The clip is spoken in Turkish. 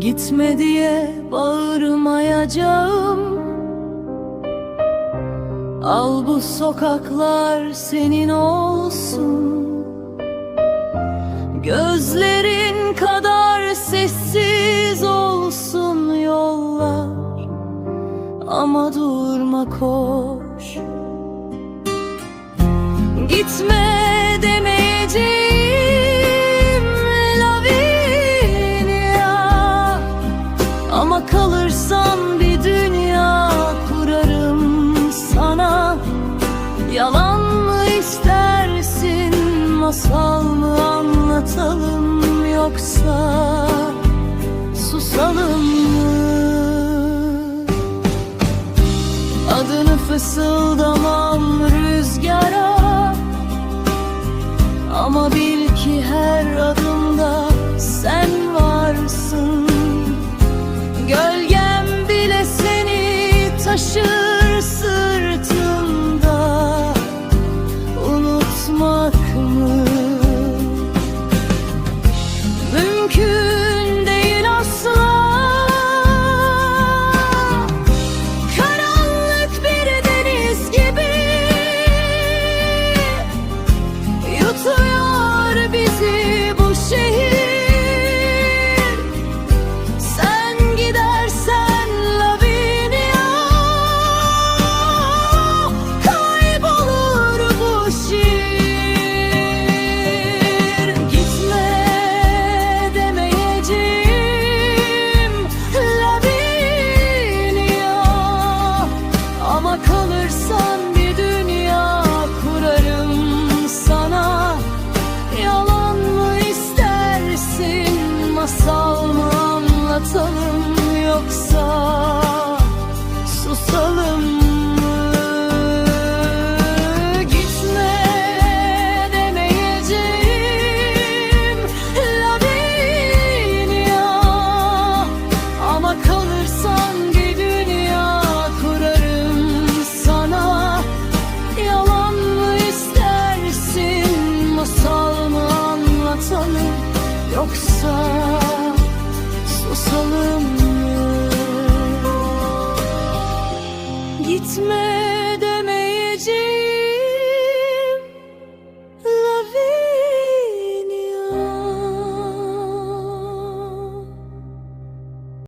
Gitme diye bağırmayacağım. Al bu sokaklar senin olsun. Gözlerin kadar sessiz olsun yollar. Ama durma koş. Gitme mı istersin masal mı anlatalım yoksa susalım mı? Adını fısıldamam rüzgara Ama bil ki her adımda sen varsın saw Yoksa susalım mı? Gitme